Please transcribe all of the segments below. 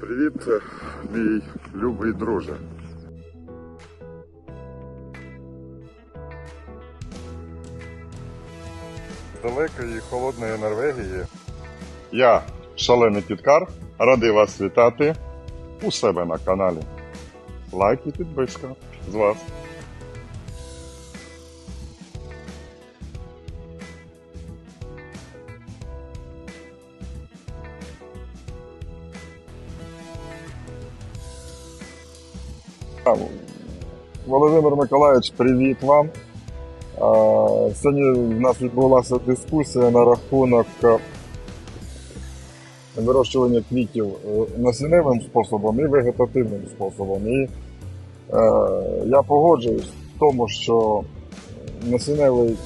Привіт, мій любий друже. З далекої холодної Норвегії. Я, шалений Тіткар, радий вас вітати у себе на каналі. Лайк і підписка з вас. Володимир Миколаївич, привіт вам. Сьогодні в нас відбулася дискусія на рахунок е, вирощування квітів е, насінневим способом і вегетативним способом. І е, я погоджуюсь в тому, що насінневий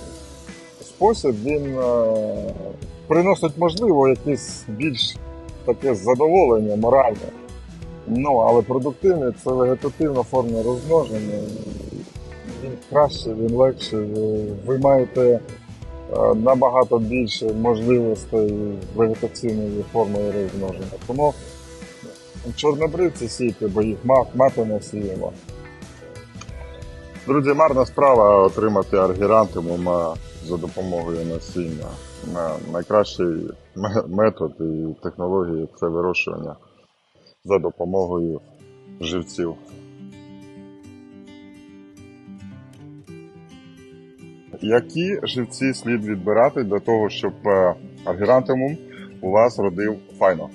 спосіб він приносить, можливо, якесь більш таке задоволення моральне. Ну, але продуктивний це вегетативна форма розмноження. Він краще, він легше. Ви- маєте е, набагато більше можливостей вегетаційної форми розмноження. Тому чорнобривці сійте, бо їх ма- мати не сіємо. Друзі, марна справа отримати аргірантимум е, за допомогою насіння. Найкращий метод і технології це вирощування за допомогою живців. Які живці слід відбирати для того, щоб е, аргірантимум у вас родив файно?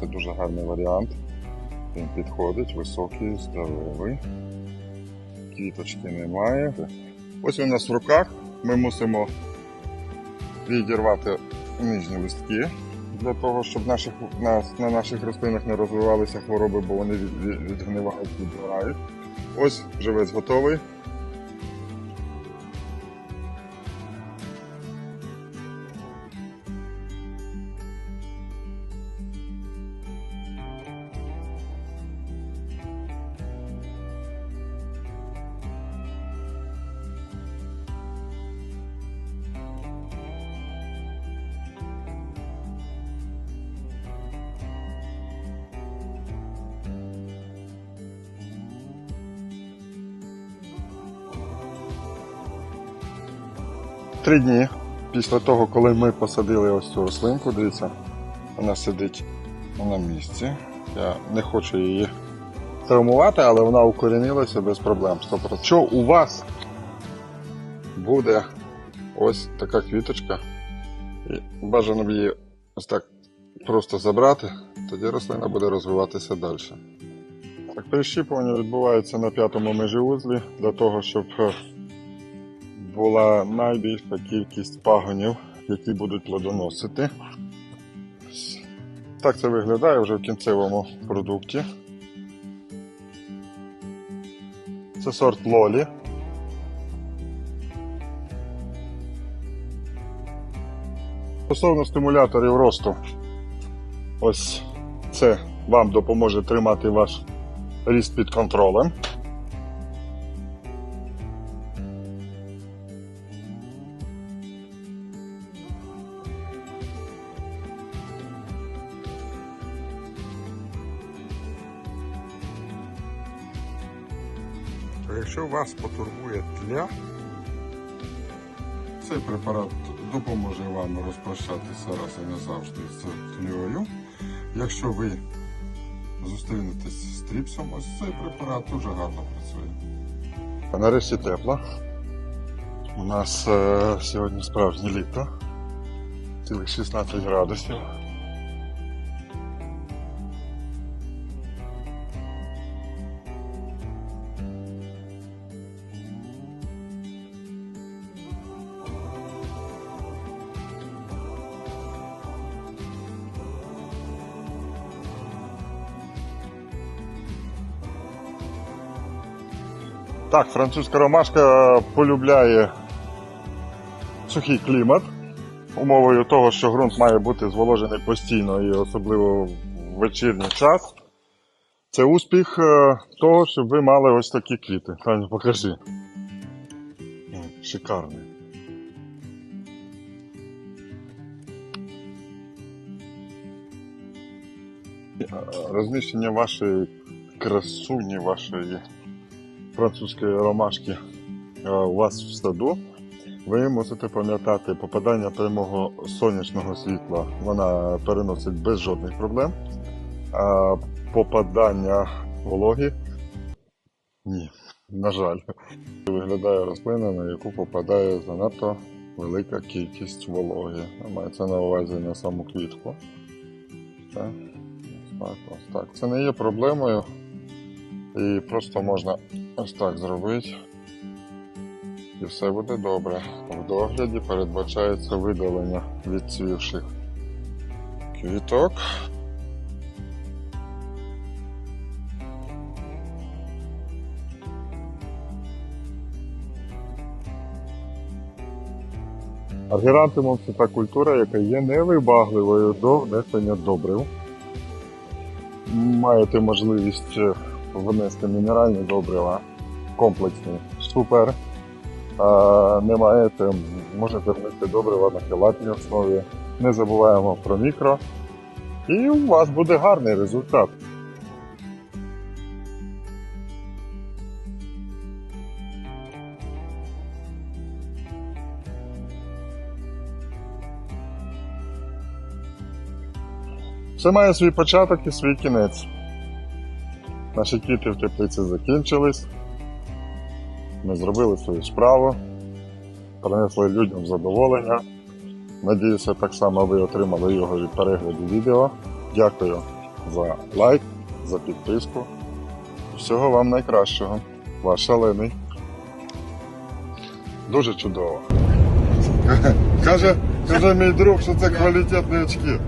Це дуже гарний варіант. Він підходить, високий, здоровий. Квіточки немає. Ось він у нас в руках. Ми мусимо відірвати нижні листки для того, щоб наших, на, на наших рослинах не розвивалися хвороби, бо вони від, від, відгнивають, відбирають. Ось живець готовий. Три дні після того, коли ми посадили ось цю рослинку, дивіться, вона сидить на місці. Я не хочу її травмувати, але вона укорінилася без проблем. 100%. Що у вас буде ось така квіточка, і бажано б її ось так просто забрати, тоді рослина буде розвиватися далі. Так, перещіпування відбувається на п'ятому межіузлі для того, щоб е, була найбільша кількість пагонів, які будуть плодоносити. Так це виглядає вже в кінцевому продукті. Це сорт Лолі. Стосовно стимуляторів росту, ось це вам допоможе тримати ваш ріст під контролем. То якщо вас потурбує тля, цей препарат допоможе вам розпрощатися раз і назавжди з тлею. Якщо ви зустрінетесь з тріпсом, ось цей препарат дуже гарно працює. Нарешті тепло. У нас е, сьогодні справжнє літо. Цілих 16 градусів. Так, французька ромашка полюбляє сухий клімат. Умовою того, що ґрунт має бути зволожений постійно і особливо в вечірній час. Це успіх е, того, щоб ви мали ось такі квіти. Таню, покажи. Шикарний. Е, Розміщення вашої красуні, вашої французької ромашки е, у вас в саду. Ви мусите пам'ятати, попадання прямого сонячного світла вона переносить без жодних проблем. А попадання вологи ні, на жаль. Виглядає рослина, на яку попадає занадто велика кількість вологи. Мається на увазі на саму квітку. Так, ось так. Це не є проблемою. І просто можна ось так зробити. І все буде добре. В догляді передбачається видалення відцвівших квіток. Аргірантимум це та культура, яка є невибагливою до внесення добрив. Маєте можливість е, внести мінеральні добрива комплексні. Супер. А, не маєте, можете внести добрива на хелатній основі. Не забуваємо про мікро. І у вас буде гарний результат. Все має свій початок і свій кінець. Наші квіти в теплиці закінчились. Ми зробили свою справу, принесли людям задоволення. Надіюся, так само ви отримали його від перегляду відео. Дякую за лайк, за підписку. Всього вам найкращого. Ваш шалений. Дуже чудово. Каже, каже мій друг, що це квалітетні очки.